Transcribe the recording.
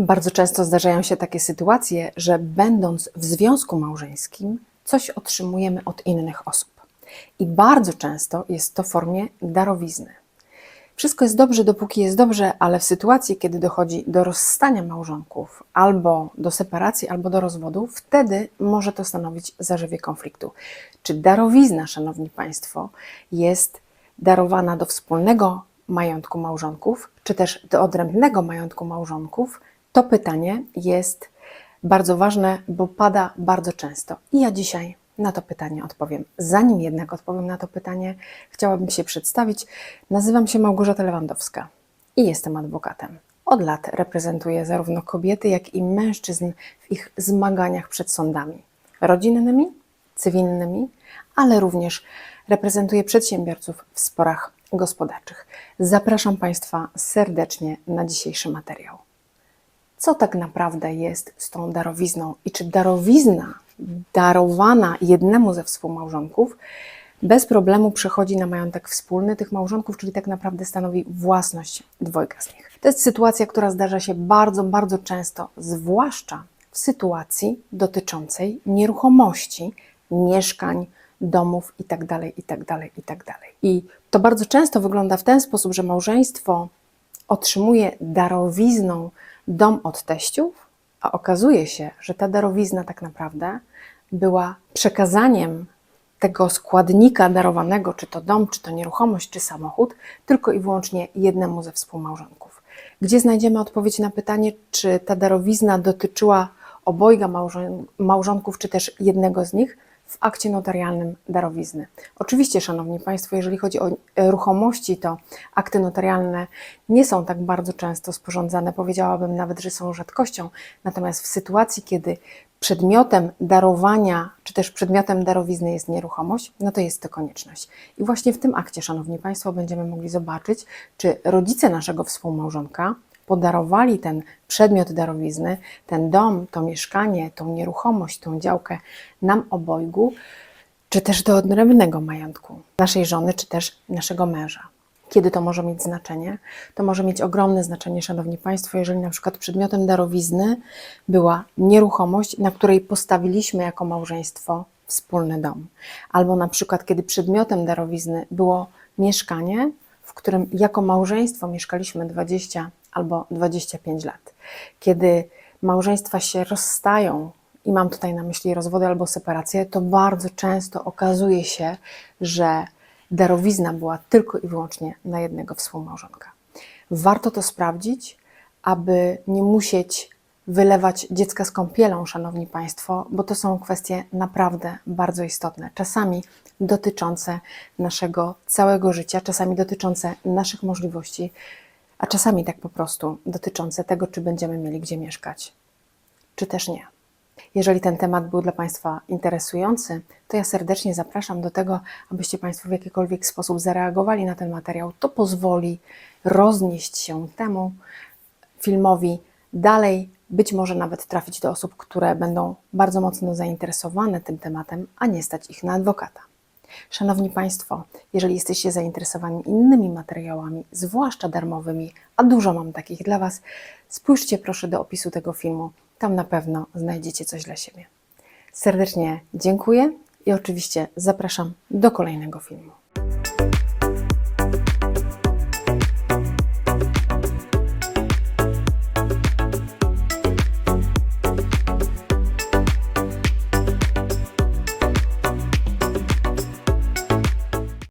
Bardzo często zdarzają się takie sytuacje, że będąc w związku małżeńskim, coś otrzymujemy od innych osób. I bardzo często jest to w formie darowizny. Wszystko jest dobrze, dopóki jest dobrze, ale w sytuacji, kiedy dochodzi do rozstania małżonków, albo do separacji, albo do rozwodu, wtedy może to stanowić zarzewie konfliktu. Czy darowizna, Szanowni Państwo, jest darowana do wspólnego majątku małżonków, czy też do odrębnego majątku małżonków? To pytanie jest bardzo ważne, bo pada bardzo często. I ja dzisiaj na to pytanie odpowiem. Zanim jednak odpowiem na to pytanie, chciałabym się przedstawić. Nazywam się Małgorzata Lewandowska i jestem adwokatem. Od lat reprezentuję zarówno kobiety, jak i mężczyzn w ich zmaganiach przed sądami rodzinnymi, cywilnymi, ale również reprezentuję przedsiębiorców w sporach gospodarczych. Zapraszam Państwa serdecznie na dzisiejszy materiał co tak naprawdę jest z tą darowizną i czy darowizna darowana jednemu ze współmałżonków bez problemu przechodzi na majątek wspólny tych małżonków, czyli tak naprawdę stanowi własność dwojga z nich. To jest sytuacja, która zdarza się bardzo, bardzo często, zwłaszcza w sytuacji dotyczącej nieruchomości, mieszkań, domów itd., itd., itd. I to bardzo często wygląda w ten sposób, że małżeństwo otrzymuje darowizną dom od teściów, a okazuje się, że ta darowizna tak naprawdę była przekazaniem tego składnika darowanego, czy to dom, czy to nieruchomość, czy samochód, tylko i wyłącznie jednemu ze współmałżonków. Gdzie znajdziemy odpowiedź na pytanie, czy ta darowizna dotyczyła obojga małżon- małżonków, czy też jednego z nich? W akcie notarialnym darowizny. Oczywiście, Szanowni Państwo, jeżeli chodzi o e, ruchomości, to akty notarialne nie są tak bardzo często sporządzane, powiedziałabym nawet, że są rzadkością. Natomiast w sytuacji, kiedy przedmiotem darowania, czy też przedmiotem darowizny jest nieruchomość, no to jest to konieczność. I właśnie w tym akcie, Szanowni Państwo, będziemy mogli zobaczyć, czy rodzice naszego współmałżonka podarowali ten przedmiot darowizny, ten dom, to mieszkanie, tą nieruchomość, tą działkę nam obojgu, czy też do odrębnego majątku naszej żony, czy też naszego męża. Kiedy to może mieć znaczenie? To może mieć ogromne znaczenie, Szanowni Państwo, jeżeli na przykład przedmiotem darowizny była nieruchomość, na której postawiliśmy jako małżeństwo wspólny dom. Albo na przykład, kiedy przedmiotem darowizny było mieszkanie, w którym jako małżeństwo mieszkaliśmy 20 albo 25 lat. Kiedy małżeństwa się rozstają, i mam tutaj na myśli rozwody albo separacje, to bardzo często okazuje się, że darowizna była tylko i wyłącznie na jednego współmałżonka. Warto to sprawdzić, aby nie musieć wylewać dziecka z kąpielą, szanowni państwo, bo to są kwestie naprawdę bardzo istotne, czasami dotyczące naszego całego życia, czasami dotyczące naszych możliwości, a czasami tak po prostu dotyczące tego, czy będziemy mieli gdzie mieszkać, czy też nie. Jeżeli ten temat był dla Państwa interesujący, to ja serdecznie zapraszam do tego, abyście Państwo w jakikolwiek sposób zareagowali na ten materiał. To pozwoli roznieść się temu filmowi dalej, być może nawet trafić do osób, które będą bardzo mocno zainteresowane tym tematem, a nie stać ich na adwokata. Szanowni Państwo, jeżeli jesteście zainteresowani innymi materiałami, zwłaszcza darmowymi, a dużo mam takich dla Was, spójrzcie proszę do opisu tego filmu. Tam na pewno znajdziecie coś dla siebie. Serdecznie dziękuję i oczywiście zapraszam do kolejnego filmu.